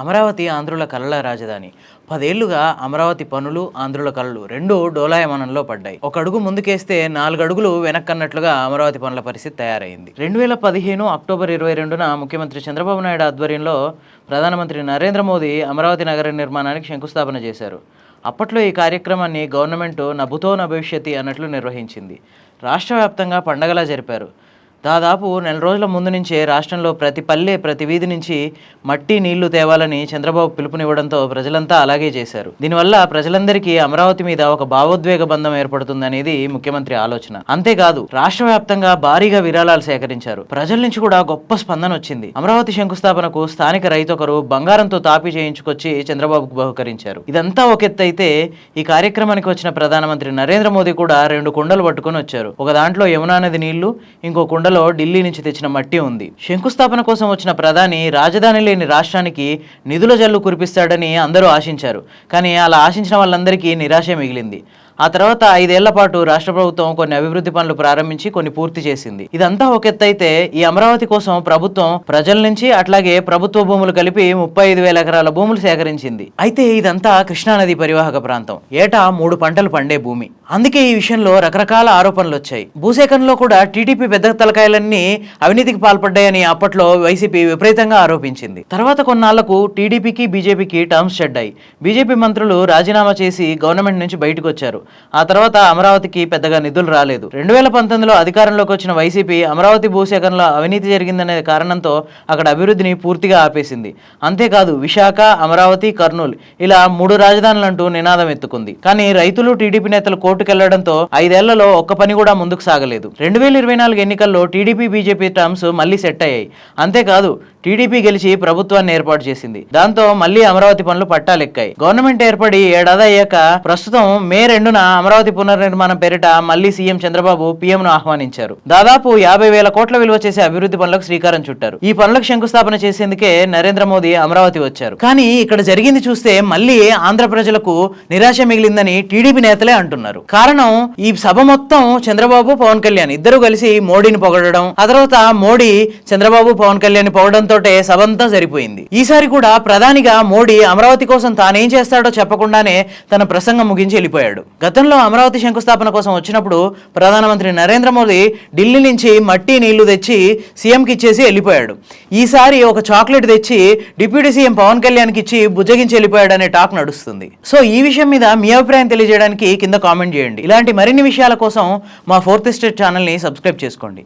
అమరావతి ఆంధ్రుల కలల రాజధాని. పదేళ్ళుగా అమరావతి పనులు ఆంధ్రుల కళలు రెండు డోలాయమనంలో పడ్డాయి. ఒక అడుగు ముందుకేస్తే నాలుగడుగులు వెనక్కన్నట్లుగా అమరావతి పనుల పరిస్థితి తయారైంది. రెండు వేల పదిహేను అక్టోబర్ ఇరవై రెండున ముఖ్యమంత్రి చంద్రబాబు నాయుడు ఆధ్వర్యంలో ప్రధానమంత్రి నరేంద్ర మోదీ అమరావతి నగర నిర్మాణానికి శంకుస్థాపన చేశారు. అప్పట్లో ఈ కార్యక్రమాన్ని గవర్నమెంట్ నభుతో నభవిష్యతి అన్నట్లు నిర్వహించింది. రాష్ట్ర వ్యాప్తంగా పండగలా జరిపారు. దాదాపు నెల రోజుల ముందు నుంచే రాష్ట్రంలో ప్రతి పల్లె ప్రతి వీధి నుంచి మట్టి నీళ్ళు తేవాలని చంద్రబాబు పిలుపునివ్వడంతో ప్రజలంతా అలాగే చేశారు. దీనివల్ల ప్రజలందరికీ అమరావతి మీద ఒక భావోద్వేగ బంధం ఏర్పడుతుందనేది ముఖ్యమంత్రి ఆలోచన. అంతేకాదు రాష్ట్ర వ్యాప్తంగా భారీగా విరాళాలు సేకరించారు. ప్రజల నుంచి కూడా గొప్ప స్పందన వచ్చింది. అమరావతి శంకుస్థాపనకు స్థానిక రైతు ఒకరు బంగారంతో తాపి చేయించుకొచ్చి చంద్రబాబుకు బహుకరించారు. ఇదంతా ఒక ఎత్తు అయితే ఈ కార్యక్రమానికి వచ్చిన ప్రధానమంత్రి నరేంద్ర మోదీ కూడా రెండు కుండలు పట్టుకొని వచ్చారు. ఒక దాంట్లో యమునా నది నీళ్ళు ఇంకో కుండలో ఢిల్లీ నుంచి తెచ్చిన మట్టి ఉంది. శంకుస్థాపన కోసం వచ్చిన ప్రధాని రాజధాని లేని రాష్ట్రానికి నిధుల జల్లు కురిపిస్తాడని అందరూ ఆశించారు. కానీ అలా ఆశించిన వాళ్ళందరికీ నిరాశ మిగిలింది. ఆ తర్వాత ఐదేళ్ళ పాటు రాష్ట్ర ప్రభుత్వం కొన్ని అభివృద్ధి పనులు ప్రారంభించి కొన్ని పూర్తి చేసింది. ఇదంతా ఒక ఎత్తైతే ఈ అమరావతి కోసం ప్రభుత్వం ప్రజల నుంచి అట్లాగే ప్రభుత్వ భూములు కలిపి ముప్పై ఐదు వేల ఎకరాల భూములు సేకరించింది. అయితే ఇదంతా కృష్ణానది పరివాహక ప్రాంతం. ఏటా మూడు పంటలు పండే భూమి. అందుకే ఈ విషయంలో రకరకాల ఆరోపణలు వచ్చాయి. భూసేకరణలో కూడా టీడీపీ పెద్ద తలకాయలన్నీ అవినీతికి పాల్పడ్డాయని అప్పట్లో వైసీపీ విపరీతంగా ఆరోపించింది. తర్వాత కొన్నాళ్ళకు టీడీపీకి బీజేపీకి టర్మ్స్ చెడ్డాయి. బీజేపీ మంత్రులు రాజీనామా చేసి గవర్నమెంట్ నుంచి బయటకు వచ్చారు. ఆ తర్వాత అమరావతికి పెద్దగా నిధులు రాలేదు. రెండు వేల పంతొమ్మిదిలో అధికారంలోకి వచ్చిన వైసీపీ అమరావతి భూసేకరణలో అవినీతి జరిగిందనే కారణంతో అక్కడ అభివృద్ధిని పూర్తిగా ఆపేసింది. అంతేకాదు విశాఖ అమరావతి కర్నూలు ఇలా మూడు రాజధానులంటూ నినాదం ఎత్తుకుంది. కానీ రైతులు టీడీపీ నేతలు కోర్టుకెళ్ళడంతో ఐదేళ్ళలో ఒక్క పని కూడా ముందుకు సాగలేదు. రెండు వేల ఇరవై నాలుగు ఎన్నికల్లో టీడీపీ బీజేపీ టర్మ్స్ మళ్ళీ సెట్ అయ్యాయి. అంతేకాదు టీడీపీ గెలిచి ప్రభుత్వాన్ని ఏర్పాటు చేసింది. దాంతో మళ్ళీ అమరావతి పనులు పట్టాలెక్కాయి. గవర్నమెంట్ ఏర్పడి ఏడాది అయ్యాక ప్రస్తుతం మే రెండు రెండున అమరావతి పునర్నిర్మాణం పేరిట మళ్ళీ సీఎం చంద్రబాబు పీఎంను ఆహ్వానించారు. దాదాపు యాభై వేల కోట్ల విలువ చేసే అభివృద్ధి పనులకు శ్రీకారం చుట్టారు. ఈ పనులకు శంకుస్థాపన చేసేందుకే నరేంద్ర మోదీ అమరావతి వచ్చారు. కానీ ఇక్కడ జరిగింది చూస్తే మళ్ళీ ఆంధ్ర ప్రజలకు నిరాశ మిగిలిందని టీడీపీ నేతలే అంటున్నారు. కారణం ఈ సభ మొత్తం చంద్రబాబు పవన్ కళ్యాణ్ ఇద్దరు కలిసి మోడీని పొగడడం. ఆ తర్వాత మోడీ చంద్రబాబు పవన్ కళ్యాణ్ పొగడంతో సభ అంతా సరిపోయింది. ఈసారి కూడా ప్రధానిగా మోడీ అమరావతి కోసం తానేం చేస్తాడో చెప్పకుండానే తన ప్రసంగం ముగించి వెళ్ళిపోయాడు. గతంలో అమరావతి శంకుస్థాపన కోసం వచ్చినప్పుడు ప్రధానమంత్రి నరేంద్ర మోదీ ఢిల్లీ నుంచి మట్టి నీళ్ళు తెచ్చి సీఎంకి ఇచ్చేసి వెళ్ళిపోయాడు. ఈసారి ఒక చాక్లెట్ తెచ్చి డిప్యూటీ సీఎం పవన్ కళ్యాణ్కి ఇచ్చి బుజ్జగించి వెళ్ళిపోయాడు అనే టాక్ నడుస్తుంది. సో ఈ విషయం మీద మీ అభిప్రాయం తెలియజేయడానికి కింద కామెంట్ చేయండి. ఇలాంటి మరిన్ని విషయాల కోసం మా ఫోర్త్ స్టేట్ ఛానల్ని సబ్స్క్రైబ్ చేసుకోండి.